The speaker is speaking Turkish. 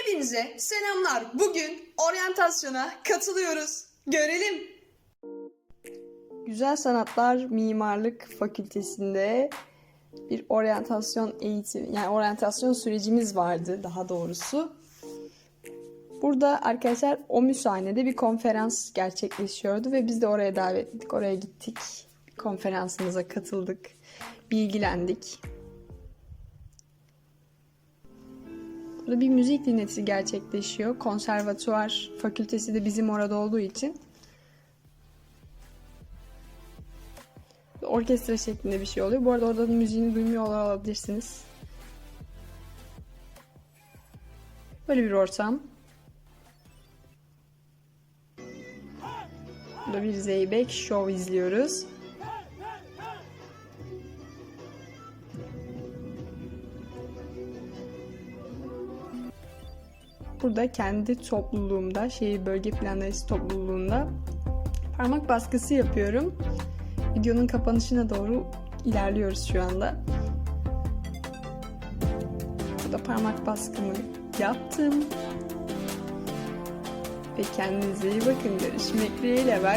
Hepinize selamlar. Bugün oryantasyona katılıyoruz. Görelim. Güzel Sanatlar Mimarlık Fakültesinde bir oryantasyon eğitimi, yani oryantasyon sürecimiz vardı daha doğrusu. Burada arkadaşlar o müsaade bir konferans gerçekleşiyordu ve biz de oraya davet ettik. Oraya gittik. Konferansımıza katıldık. Bilgilendik. Burada bir müzik dinletisi gerçekleşiyor. Konservatuvar fakültesi de bizim orada olduğu için. Orkestra şeklinde bir şey oluyor. Bu arada orada da müziğini duymuyor olabilirsiniz. Böyle bir ortam. Burada bir Zeybek Show izliyoruz. Burada kendi topluluğumda, şehir bölge planlayıcısı topluluğunda parmak baskısı yapıyorum. Videonun kapanışına doğru ilerliyoruz şu anda. Burada parmak baskımı yaptım. Ve kendinize iyi bakın. Görüşmek dileğiyle. Bay